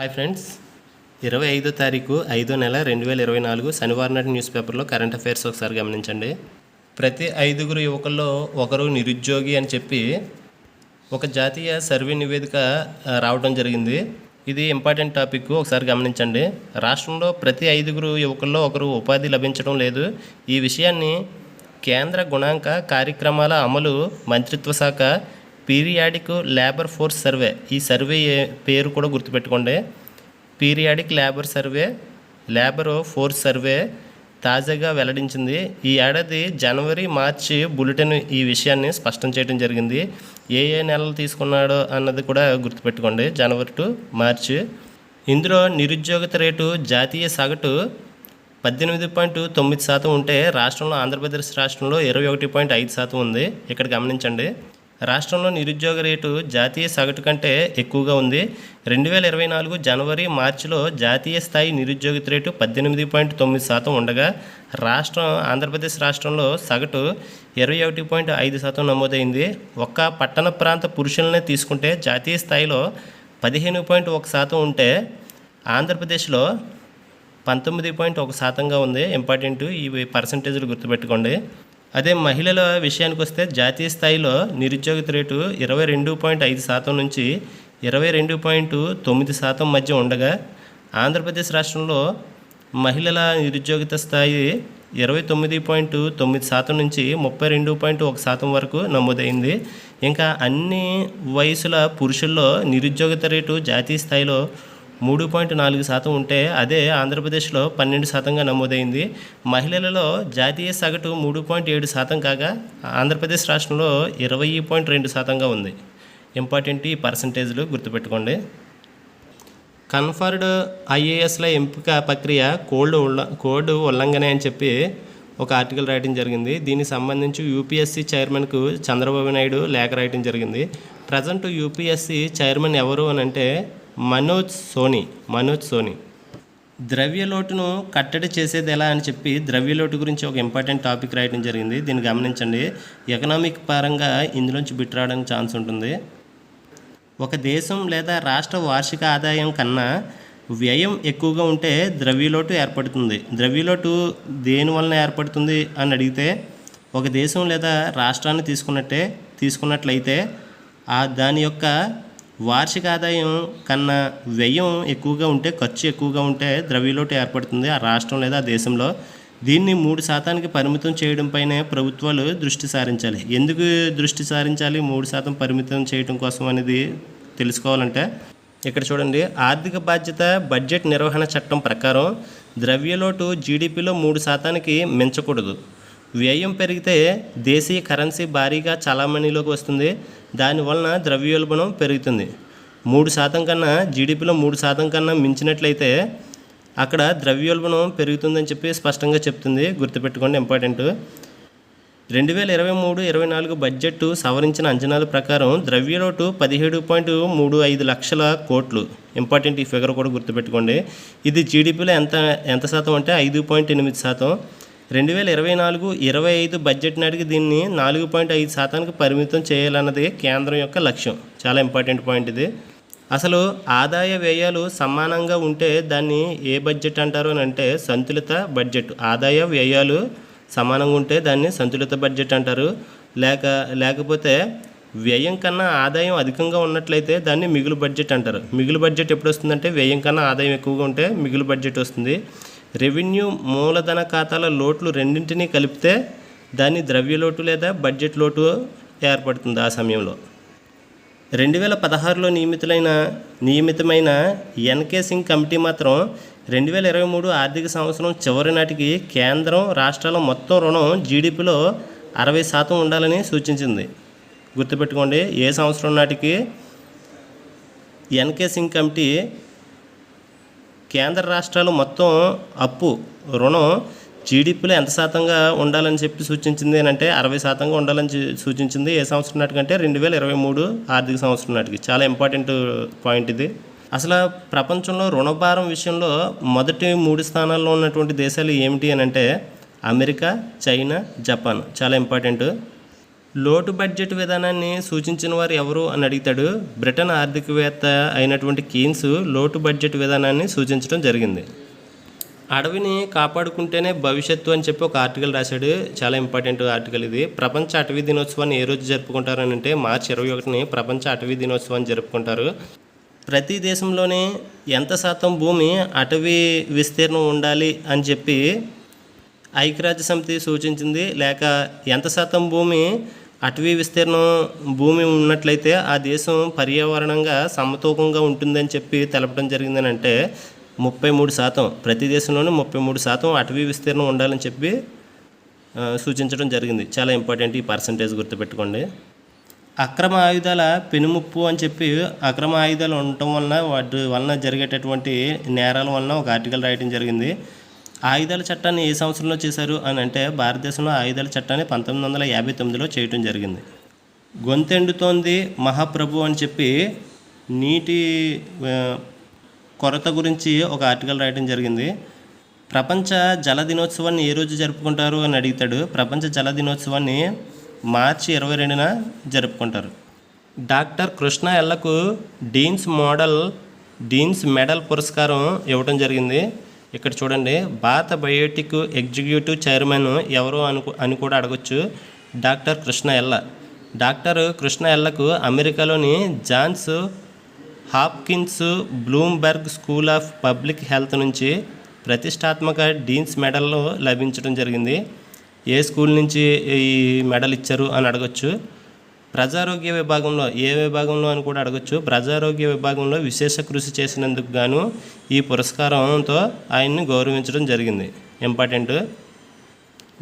Hi friends. ఇరవై ఐదో తారీఖు ఐదో నెల రెండు వేల ఇరవై నాలుగు శనివారం నాటి న్యూస్ పేపర్లో కరెంట్ అఫైర్స్ ఒకసారి గమనించండి. ప్రతి ఐదుగురు యువకుల్లో ఒకరు నిరుద్యోగి అని చెప్పి ఒక జాతీయ సర్వే నివేదిక రావడం జరిగింది. ఇది ఇంపార్టెంట్ టాపిక్ ఒకసారి గమనించండి. రాష్ట్రంలో ప్రతి ఐదుగురు యువకుల్లో ఒకరు ఉపాధి లభించడం లేదు. ఈ విషయాన్ని కేంద్ర గుణాంక కార్యక్రమాల అమలు మంత్రిత్వ శాఖ పీరియాడిక్ లేబర్ ఫోర్స్ సర్వే. ఈ సర్వే పేరు కూడా గుర్తుపెట్టుకోండి. Periodic labour survey labour force survey తాజాగా వెల్లడించింది. ఈ ఏడాది జనవరి మార్చి బులెటిన్ ఈ విషయాన్ని స్పష్టం చేయడం జరిగింది. ఏ ఏ నెలలు తీసుకున్నాడో అన్నది కూడా గుర్తుపెట్టుకోండి. జనవరి టు మార్చి. ఇందులో నిరుద్యోగత రేటు జాతీయ సగటు పద్దెనిమిది పాయింట్ తొమ్మిది శాతం ఉంటే రాష్ట్రంలో ఆంధ్రప్రదేశ్ రాష్ట్రంలో ఇరవై ఒకటి పాయింట్ ఐదు శాతం ఉంది. ఇక్కడ గమనించండి. రాష్ట్రంలో నిరుద్యోగ రేటు జాతీయ సగటు కంటే ఎక్కువగా ఉంది. రెండు వేల ఇరవై నాలుగు జనవరి మార్చిలో జాతీయ స్థాయి నిరుద్యోగిత రేటు పద్దెనిమిది పాయింట్ తొమ్మిది శాతం ఉండగా రాష్ట్రం ఆంధ్రప్రదేశ్ రాష్ట్రంలో సగటు ఇరవై ఒకటి పాయింట్ ఐదు శాతం నమోదైంది. ఒక్క పట్టణ ప్రాంత పురుషులనే తీసుకుంటే జాతీయ స్థాయిలో పదిహేను పాయింట్ ఒక శాతం ఉంటే ఆంధ్రప్రదేశ్లో పంతొమ్మిది పాయింట్ ఒక శాతంగా ఉంది. ఇంపార్టెంట్ ఈ పర్సంటేజ్లు గుర్తుపెట్టుకోండి. అదే మహిళల విషయానికి వస్తే జాతీయ స్థాయిలో నిరుద్యోగిత రేటు ఇరవై రెండు పాయింట్ ఐదు శాతం నుంచి ఇరవై రెండు పాయింట్ తొమ్మిది శాతం మధ్య ఉండగా ఆంధ్రప్రదేశ్ రాష్ట్రంలో మహిళల నిరుద్యోగిత స్థాయి ఇరవై తొమ్మిది పాయింట్ తొమ్మిది శాతం నుంచి ముప్పై రెండు పాయింట్ ఒక శాతం వరకు నమోదైంది. ఇంకా అన్ని వయసుల పురుషుల్లో నిరుద్యోగిత రేటు జాతీయ స్థాయిలో మూడు పాయింట్ నాలుగు శాతం ఉంటే అదే ఆంధ్రప్రదేశ్లో పన్నెండు శాతంగా నమోదైంది. మహిళలలో జాతీయ సగటు మూడు పాయింట్ ఏడు శాతం కాగా ఆంధ్రప్రదేశ్ రాష్ట్రంలో ఇరవై పాయింట్ రెండు శాతంగా ఉంది. ఇంపార్టెంట్ ఈ పర్సంటేజ్లు గుర్తుపెట్టుకోండి. కన్ఫర్డ్ ఐఏఎస్ల ఎంపిక ప్రక్రియ కోల్డ్ ఉల్ల కోడ్ ఉల్లంఘన అని చెప్పి ఒక ఆర్టికల్ రాయడం జరిగింది. దీనికి సంబంధించి యూపీఎస్సీ చైర్మన్కు చంద్రబాబు నాయుడు లేఖ రాయడం జరిగింది. ప్రజెంట్ యూపీఎస్సీ చైర్మన్ ఎవరు అని అంటే మనోజ్ సోని మనోజ్ సోని. ద్రవ్యలోటును కట్టడి చేసేది ఎలా అని చెప్పి ద్రవ్యలోటు గురించి ఒక ఇంపార్టెంట్ టాపిక్ రాయడం జరిగింది. దీన్ని గమనించండి. ఎకనామిక్ పరంగా ఇందులోంచి బిట్ రావడానికి ఛాన్స్ ఉంటుంది. ఒక దేశం లేదా రాష్ట్ర వార్షిక ఆదాయం కన్నా వ్యయం ఎక్కువగా ఉంటే ద్రవ్యలోటు ఏర్పడుతుంది. ద్రవ్యలోటు దేని వలన ఏర్పడుతుంది అని అడిగితే ఒక దేశం లేదా రాష్ట్రాన్ని తీసుకున్నట్టే తీసుకున్నట్లయితే ఆ దాని యొక్క వార్షిక ఆదాయం కన్నా వ్యయం ఎక్కువగా ఉంటే ఖర్చు ఎక్కువగా ఉంటే ద్రవ్యలోటు ఏర్పడుతుంది ఆ రాష్ట్రం లేదా ఆ దేశంలో. దీన్ని మూడు శాతానికి పరిమితం చేయడంపైనే ప్రభుత్వాలు దృష్టి సారించాలి. ఎందుకు దృష్టి సారించాలి మూడు శాతం పరిమితం చేయడం కోసం అనేది తెలుసుకోవాలంటే ఇక్కడ చూడండి. ఆర్థిక బాధ్యత బడ్జెట్ నిర్వహణ చట్టం ప్రకారం ద్రవ్యలోటు జీడిపిలో మూడు శాతానికి మించకూడదు. వ్యయం పెరిగితే దేశీయ కరెన్సీ భారీగా చలామణిలోకి వస్తుంది. దానివలన ద్రవ్యోల్బణం పెరుగుతుంది. మూడు శాతం కన్నా జీడిపిలో మూడు శాతం కన్నా మించినట్లయితే అక్కడ ద్రవ్యోల్బణం పెరుగుతుందని చెప్పి స్పష్టంగా చెప్తుంది గుర్తుపెట్టుకోండి ఇంపార్టెంట్. రెండు వేల ఇరవై మూడు ఇరవై నాలుగు బడ్జెట్ సవరించిన అంచనాల ప్రకారం ద్రవ్యలోటు పదిహేడు పాయింట్ మూడు ఐదు లక్షల కోట్లు. ఇంపార్టెంట్ ఈ ఫిగర్ కూడా గుర్తుపెట్టుకోండి. ఇది జీడిపిలో ఎంత ఎంత శాతం అంటే ఐదు పాయింట్ ఎనిమిది శాతం. రెండు వేల ఇరవై నాలుగు ఇరవై ఐదు బడ్జెట్ నాటికి దీన్ని నాలుగు పాయింట్ ఐదు శాతానికి పరిమితం చేయాలన్నది కేంద్రం యొక్క లక్ష్యం. చాలా ఇంపార్టెంట్ పాయింట్ ఇది. అసలు ఆదాయ వ్యయాలు సమానంగా ఉంటే దాన్ని ఏ బడ్జెట్ అంటారు అని అంటే సంతులిత బడ్జెట్. ఆదాయ వ్యయాలు సమానంగా ఉంటే దాన్ని సంతులిత బడ్జెట్ అంటారు. లేక లేకపోతే వ్యయం కన్నా ఆదాయం అధికంగా ఉన్నట్లయితే దాన్ని మిగులు బడ్జెట్ అంటారు. మిగులు బడ్జెట్ ఎప్పుడు వస్తుందంటే వ్యయం కన్నా ఆదాయం ఎక్కువగా ఉంటే మిగులు బడ్జెట్ వస్తుంది. రెవెన్యూ మూలధన ఖాతాల లోట్లు రెండింటినీ కలిపితే దాన్ని ద్రవ్యలోటు లేదా బడ్జెట్ లోటు ఏర్పడుతుంది ఆ సమయంలో. రెండు వేల పదహారులో నియమితులైన నియమితమైన ఎన్కే సింగ్ కమిటీ మాత్రం రెండు వేల ఇరవై మూడు ఆర్థిక సంవత్సరం చివరి నాటికి కేంద్రం రాష్ట్రాల మొత్తం రుణం జీడిపిలో అరవై శాతం ఉండాలని సూచించింది. గుర్తుపెట్టుకోండి ఏ సంవత్సరం నాటికి ఎన్కే సింగ్ కమిటీ కేంద్ర రాష్ట్రాలు మొత్తం అప్పు రుణం జీడిపిలో ఎంత శాతంగా ఉండాలని చెప్పి సూచించింది ఏంటంటే అంటే అరవై శాతంగా ఉండాలని సూచించింది ఏ సంవత్సరం నాటికంటే రెండు వేల ఇరవై మూడు ఆర్థిక సంవత్సరం నాటికి. చాలా ఇంపార్టెంట్ పాయింట్ ఇది. అసలు ప్రపంచంలో రుణభారం విషయంలో మొదటి మూడు స్థానాల్లో ఉన్నటువంటి దేశాలు ఏమిటి అని అంటే అమెరికా చైనా జపాన్. చాలా ఇంపార్టెంట్. లోటు బడ్జెట్ విధానాన్ని సూచించిన వారు ఎవరు అని అడుగుతాడు. బ్రిటన్ ఆర్థికవేత్త అయినటువంటి కీన్స్ లోటు బడ్జెట్ విధానాన్ని సూచించడం జరిగింది. అడవిని కాపాడుకుంటేనే భవిష్యత్తు అని చెప్పి ఒక ఆర్టికల్ రాశాడు. చాలా ఇంపార్టెంట్ ఆర్టికల్ ఇది. ప్రపంచ అటవీ దినోత్సవాన్ని ఏ రోజు జరుపుకుంటారని అంటే మార్చి ఇరవై ఒకటిని ప్రపంచ అటవీ దినోత్సవాన్ని జరుపుకుంటారు. ప్రతి దేశంలోనే ఎంత శాతం భూమి అటవీ విస్తీర్ణం ఉండాలి అని చెప్పి ఐక్యరాజ్య సమితి సూచించింది. లేక ఎంత శాతం భూమి అటవీ విస్తీర్ణం భూమి ఉన్నట్లయితే ఆ దేశం పర్యావరణంగా సమతూకంగా ఉంటుందని చెప్పి తెలపడం జరిగిందని అంటే ముప్పై మూడు శాతం ప్రతి దేశంలోనూ ముప్పై మూడు శాతం అటవీ విస్తీర్ణం ఉండాలని చెప్పి సూచించడం జరిగింది. చాలా ఇంపార్టెంట్ ఈ పర్సంటేజ్ గుర్తుపెట్టుకోండి. అక్రమ ఆయుధాల పెనుముప్పు అని చెప్పి అక్రమ ఆయుధాలు ఉండటం వలన వాటి వలన జరిగేటటువంటి నేరాల వలన ఒక ఆర్టికల్ రాయడం జరిగింది. ఆయుధాల చట్టాన్ని ఏ సంవత్సరంలో చేశారు అని అంటే భారతదేశంలో ఆయుధాల చట్టాన్ని పంతొమ్మిది వందల యాభై తొమ్మిదిలో చేయటం జరిగింది. గొంతెండుతోంది మహాప్రభు అని చెప్పి నీటి కొరత గురించి ఒక ఆర్టికల్ రాయడం జరిగింది. ప్రపంచ జల దినోత్సవాన్ని ఏ రోజు జరుపుకుంటారు అని అడుగుతాడు. ప్రపంచ జల దినోత్సవాన్ని మార్చి ఇరవై రెండున జరుపుకుంటారు. డాక్టర్ కృష్ణ ఎల్లకు డీన్స్ మోడల్ డీన్స్ మెడల్ పురస్కారం ఇవ్వడం జరిగింది. ఇక్కడ చూడండి భారత బయోటిక్ ఎగ్జిక్యూటివ్ చైర్మన్ ఎవరు అను అని కూడా అడగొచ్చు. డాక్టర్ కృష్ణ ఎల్ల. డాక్టర్ కృష్ణ ఎల్లకు అమెరికాలోని Johns Hopkins Bloomberg school of public health నుంచి ప్రతిష్టాత్మక డీన్స్ మెడల్ లభించడం జరిగింది. ఏ స్కూల్ నుంచి ఈ మెడల్ ఇచ్చారు అని అడగొచ్చు. ప్రజారోగ్య విభాగంలో ఏ విభాగంలో అని కూడా అడగొచ్చు. ప్రజారోగ్య విభాగంలో విశేష కృషి చేసినందుకు గాను ఈ పురస్కారంతో ఆయన్ని గౌరవించడం జరిగింది. ఇంపార్టెంట్.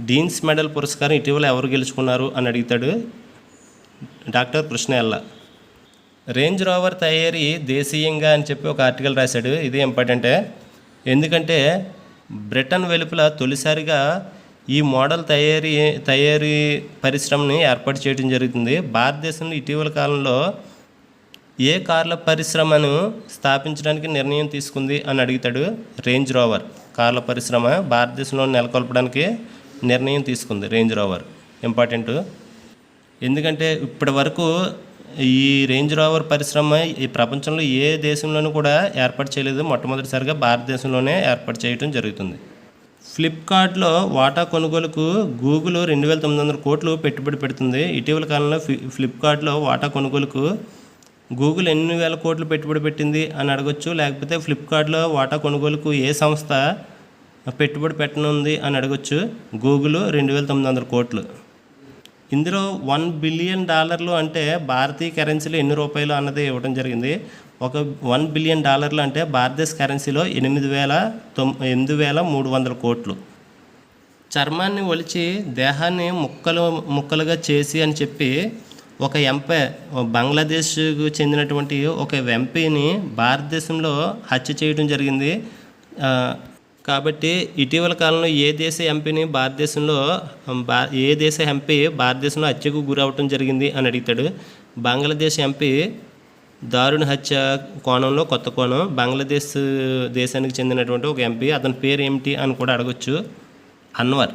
డీన్స్ మెడల్ పురస్కారం ఇటీవల ఎవరు గెలుచుకున్నారు అని అడుగుతాడు డాక్టర్ కృష్ణ ఎల్ల రేంజ్ రోవర్ తయారీ దేశీయంగా అని చెప్పి ఒక ఆర్టికల్ రాశాడు. ఇది ఇంపార్టెంటే. ఎందుకంటే బ్రిటన్ వెలుపల తొలిసారిగా ఈ మోడల్ తయారీ తయారీ పరిశ్రమని ఏర్పాటు చేయడం జరుగుతుంది. భారతదేశంలో ఇటీవల కాలంలో ఏ కార్ల పరిశ్రమను స్థాపించడానికి నిర్ణయం తీసుకుంది అని అడుగుతాడు రేంజ్ రోవర్ కార్ల పరిశ్రమ భారతదేశంలో నెలకొల్పడానికి నిర్ణయం తీసుకుంది రేంజ్ రోవర్ ఇంపార్టెంట్ ఎందుకంటే ఇప్పటి వరకు ఈ రేంజ్ రోవర్ పరిశ్రమ ఈ ప్రపంచంలో ఏ దేశంలోనూ కూడా ఏర్పాటు చేయలేదు. మొట్టమొదటిసారిగా భారతదేశంలోనే ఏర్పాటు చేయడం జరుగుతుంది. ఫ్లిప్కార్ట్లో వాటా కొనుగోలుకు గూగుల్ రెండు వేల తొమ్మిది వందల కోట్లు పెట్టుబడి పెడుతుంది. ఇటీవల కాలంలో ఫ్లి ఫ్లిప్కార్ట్లో వాటా కొనుగోలుకు గూగుల్ ఎన్ని వేల కోట్లు పెట్టుబడి పెట్టింది అని అడగొచ్చు. లేకపోతే ఫ్లిప్కార్ట్లో వాటా కొనుగోలుకు ఏ సంస్థ పెట్టుబడి పెట్టనుంది అని అడగొచ్చు. గూగుల్ రెండు వేల తొమ్మిది వందల కోట్లు. ఇందులో వన్ బిలియన్ డాలర్లు అంటే భారతీయ కరెన్సీలో ఎన్ని రూపాయలు అన్నది ఇవ్వడం జరిగింది. ఒక వన్ బిలియన్ డాలర్లు అంటే భారతదేశ కరెన్సీలో ఎనిమిది వేల తొమ్ ఎనిమిది వేల మూడు వందల కోట్లు. చర్మాన్ని ఒలిచి దేహాన్ని ముక్కలు ముక్కలుగా చేసి అని చెప్పి ఒక ఎంపీ బంగ్లాదేశ్కు చెందినటువంటి ఒక ఎంపీని భారతదేశంలో హత్య చేయడం జరిగింది. కాబట్టి ఇటీవల కాలంలో ఏ దేశ ఎంపీని భారతదేశంలో బా ఏ దేశ ఎంపీ భారతదేశంలో హత్యకు గురవటం జరిగింది అని అడుగుతాడు. బంగ్లాదేశ్ ఎంపీ దారుణ హత్య కోణంలో కొత్త కోణం. బంగ్లాదేశ్ దేశానికి చెందినటువంటి ఒక ఎంపీ అతని పేరు ఏమిటి అని కూడా అడగచ్చు. అన్వర్.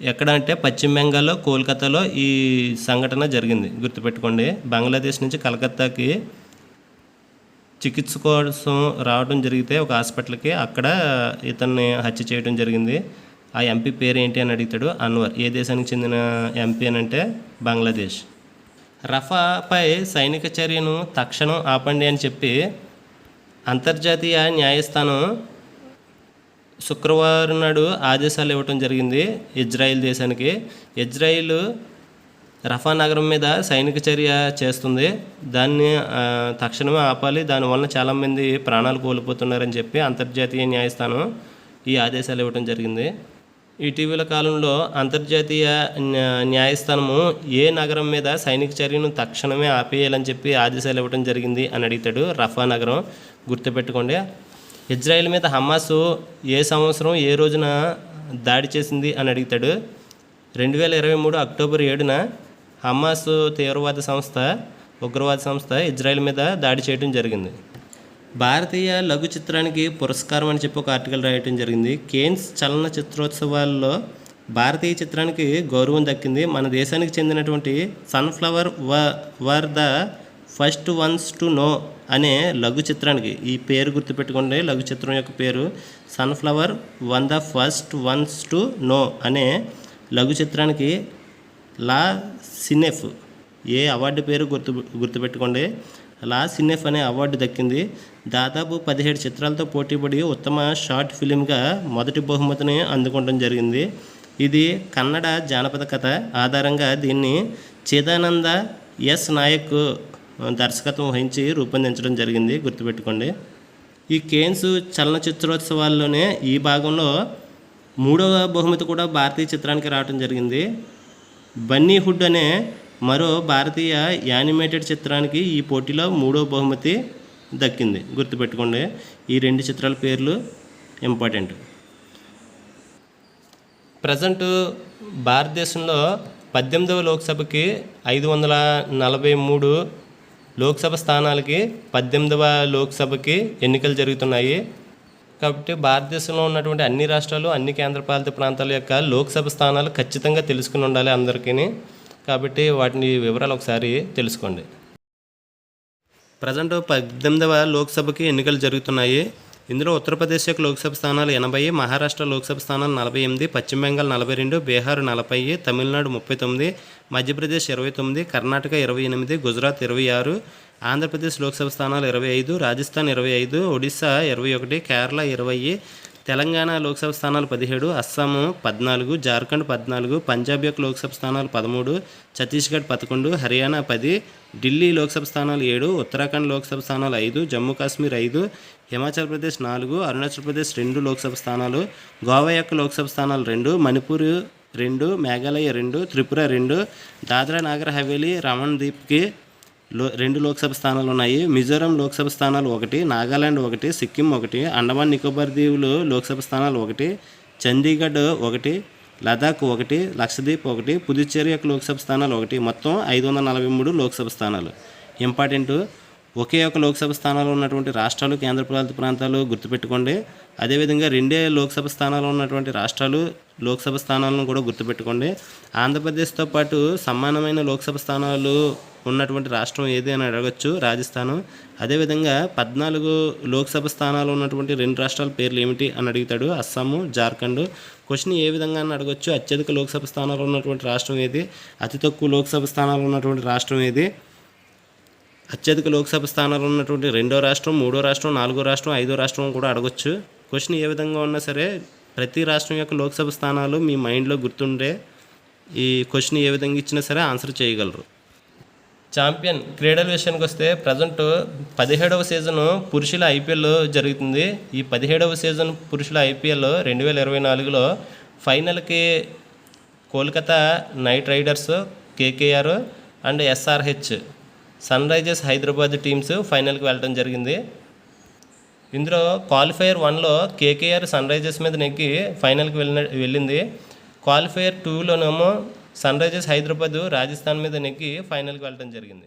ఎక్కడ అంటే పశ్చిమ బెంగాల్లో కోల్కతాలో ఈ సంఘటన జరిగింది. గుర్తుపెట్టుకోండి బంగ్లాదేశ్ నుంచి కలకత్తాకి చికిత్స కోసం రావడం జరిగితే ఒక హాస్పిటల్కి అక్కడ ఇతన్ని హత్య చేయడం జరిగింది. ఆ ఎంపీ పేరు ఏంటి అని అడుగుతాడు అన్వర్. ఏ దేశానికి చెందిన ఎంపీ అని అంటే బంగ్లాదేశ్. రఫాపై సైనిక చర్యను తక్షణం ఆపండి అని చెప్పి అంతర్జాతీయ న్యాయస్థానం శుక్రవారం నాడు ఆదేశాలు ఇవ్వటం జరిగింది ఇజ్రాయిల్ దేశానికి. ఇజ్రాయిల్ రఫా నగరం మీద సైనిక చర్య చేస్తుంది. దాన్ని తక్షణమే ఆపాలి. దానివల్ల చాలామంది ప్రాణాలు కోల్పోతున్నారని చెప్పి అంతర్జాతీయ న్యాయస్థానం ఈ ఆదేశాలు ఇవ్వటం జరిగింది. ఇటీవల కాలంలో అంతర్జాతీయ న్యాయస్థానము ఏ నగరం మీద సైనిక చర్యను తక్షణమే ఆపేయాలని చెప్పి ఆదేశాలు ఇవ్వడం జరిగింది అని అడుగుతాడు రఫా నగరం. గుర్తుపెట్టుకోండి ఇజ్రాయెల్ మీద హమాస్ ఏ సంవత్సరం ఏ రోజున దాడి చేసింది అని అడుగుతాడు. రెండు వేల ఇరవై మూడు అక్టోబర్ ఏడున హమాస్ తీవ్రవాద సంస్థ ఉగ్రవాద సంస్థ ఇజ్రాయెల్ మీద దాడి చేయడం జరిగింది. భారతీయ లఘు చిత్రానికి పురస్కారం అని చెప్పి ఒక ఆర్టికల్ రాయటం జరిగింది. కేన్స్ చలన చిత్రోత్సవాల్లో భారతీయ చిత్రానికి గౌరవం దక్కింది. మన దేశానికి చెందినటువంటి సన్ఫ్లవర్ వ were the first ones to know అనే లఘు చిత్రానికి ఈ పేరు గుర్తుపెట్టుకోండి. లఘు చిత్రం యొక్క పేరు sunflower one the first ones to know అనే లఘు చిత్రానికి లా సినెఫ్ ఏ అవార్డు పేరు గుర్తు గుర్తుపెట్టుకోండి. అలా సినెఫ్ అనే అవార్డు దక్కింది. దాదాపు పదిహేడు చిత్రాలతో పోటీపడి ఉత్తమ షార్ట్ ఫిలింగా మొదటి బహుమతిని అందుకోవడం జరిగింది. ఇది కన్నడ జానపద కథ ఆధారంగా దీన్ని చేదానంద ఎస్ నాయక్ దర్శకత్వం వహించి రూపొందించడం జరిగింది. గుర్తుపెట్టుకోండి. ఈ కేన్స్ చలనచిత్రోత్సవాల్లోనే ఈ భాగంలో మూడవ బహుమతి కూడా భారతీయ చిత్రానికి రావడం జరిగింది. బన్నీ హుడ్ అనే మరో భారతీయ యానిమేటెడ్ చిత్రానికి ఈ పోటీలో మూడో బహుమతి దక్కింది. గుర్తుపెట్టుకోండి ఈ రెండు చిత్రాల పేర్లు ఇంపార్టెంట్. ప్రజెంట్ భారతదేశంలో పద్దెనిమిదవ లోక్సభకి ఐదు వందల నలభై మూడు లోక్సభ స్థానాలకి పద్దెనిమిదవ లోక్సభకి ఎన్నికలు జరుగుతున్నాయి. కాబట్టి భారతదేశంలో ఉన్నటువంటి అన్ని రాష్ట్రాలు అన్ని కేంద్రపాలిత ప్రాంతాల యొక్క లోక్సభ స్థానాలు ఖచ్చితంగా తెలుసుకుని ఉండాలి అందరికీ కాబట్టి వాటిని వివరాలు ఒకసారి తెలుసుకోండి. ప్రజెంట్ పద్దెనిమిదవ లోక్సభకి ఎన్నికలు జరుగుతున్నాయి. ఇందులో ఉత్తరప్రదేశ్ యొక్క లోక్సభ స్థానాలు ఎనభై మహారాష్ట్ర లోక్సభ స్థానాలు నలభై ఎనిమిది పశ్చిమ బెంగాల్ నలభై రెండు బీహార్ నలభై తమిళనాడు ముప్పై తొమ్మిది మధ్యప్రదేశ్ ఇరవై తొమ్మిది కర్ణాటక ఇరవై ఎనిమిది గుజరాత్ ఇరవై ఆరు ఆంధ్రప్రదేశ్ లోక్సభ స్థానాలు ఇరవై ఐదు రాజస్థాన్ ఇరవై ఐదు ఒడిశా ఇరవై ఒకటి కేరళ ఇరవై తెలంగాణ లోక్సభ స్థానాలు పదిహేడు అస్సాము పద్నాలుగు జార్ఖండ్ పద్నాలుగు పంజాబ్ యొక్క లోక్సభ స్థానాలు పదమూడు ఛత్తీస్గఢ్ పదకొండు హర్యానా పది ఢిల్లీ లోక్సభ స్థానాలు ఏడు ఉత్తరాఖండ్ లోక్సభ స్థానాలు ఐదు జమ్మూ కాశ్మీర్ ఐదు హిమాచల్ ప్రదేశ్ నాలుగు అరుణాచల్ ప్రదేశ్ రెండు లోక్సభ స్థానాలు గోవా యొక్క లోక్సభ స్థానాలు రెండు మణిపూర్ రెండు మేఘాలయ రెండు త్రిపుర రెండు దాద్రా నాగర్ హవేలీ రమణ్ దీప్కి లో రెండు లోక్సభ స్థానాలు ఉన్నాయి. మిజోరాం లోక్సభ స్థానాలు ఒకటి నాగాలాండ్ ఒకటి సిక్కిం ఒకటి అండమాన్ నికోబార్ దీవులు లోక్సభ స్థానాలు ఒకటి చండీగఢ్ ఒకటి లదాఖ్ ఒకటి లక్షద్వీప్ ఒకటి పుదుచ్చేరి యొక్క లోక్సభ స్థానాలు ఒకటి. మొత్తం ఐదు వందల నలభై మూడు లోక్సభ స్థానాలు. ఇంపార్టెంట్ ఒకే ఒక లోక్సభ స్థానాలు ఉన్నటువంటి రాష్ట్రాలు కేంద్రపాలిత ప్రాంతాలు గుర్తుపెట్టుకోండి. అదేవిధంగా రెండే లోక్సభ స్థానాలు ఉన్నటువంటి రాష్ట్రాలు లోక్సభ స్థానాలను కూడా గుర్తుపెట్టుకోండి. ఆంధ్రప్రదేశ్తో పాటు సమానమైన లోక్సభ స్థానాలు ఉన్నటువంటి రాష్ట్రం ఏది అని అడగచ్చు రాజస్థాన్. అదేవిధంగా పద్నాలుగు లోక్సభ స్థానాలు ఉన్నటువంటి రెండు రాష్ట్రాల పేర్లు ఏమిటి అని అడుగుతాడు. అస్సాము జార్ఖండ్. క్వశ్చన్ ఏ విధంగా అని అడగచ్చు అత్యధిక లోక్సభ స్థానాలు ఉన్నటువంటి రాష్ట్రం ఏది అతి తక్కువ లోక్సభ స్థానాలు ఉన్నటువంటి రాష్ట్రం ఏది? అత్యధిక లోక్సభ స్థానాలు ఉన్నటువంటి రెండో రాష్ట్రం మూడో రాష్ట్రం నాలుగో రాష్ట్రం ఐదో రాష్ట్రం కూడా అడగొచ్చు. క్వశ్చన్ ఏ విధంగా ఉన్నా సరే ప్రతి రాష్ట్రం యొక్క లోక్సభ స్థానాలు మీ మైండ్లో గుర్తుండే ఈ క్వశ్చన్ ఏ విధంగా ఇచ్చినా సరే ఆన్సర్ చేయగలరు. ఛాంపియన్ క్రీడల విషయానికి వస్తే ప్రజెంట్ పదిహేడవ సీజన్ పురుషుల ఐపీఎల్ జరుగుతుంది. ఈ పదిహేడవ సీజన్ పురుషుల ఐపీఎల్ రెండు వేల ఇరవై నాలుగులో ఫైనల్కి Kolkata knight riders KKR and SRH sunrisers Hyderabad teams ఫైనల్కి వెళ్ళడం జరిగింది. ఇందులో క్వాలిఫైయర్ వన్లో కేకేఆర్ సన్ రైజర్స్ మీద నెగ్గి ఫైనల్కి వెళ్ళిన వెళ్ళింది. క్వాలిఫైయర్ టూలోనేమో సన్ రైజర్స్ హైదరాబాద్ రాజస్థాన్ మీద నెగ్గి ఫైనల్కి వెళ్ళడం జరిగింది.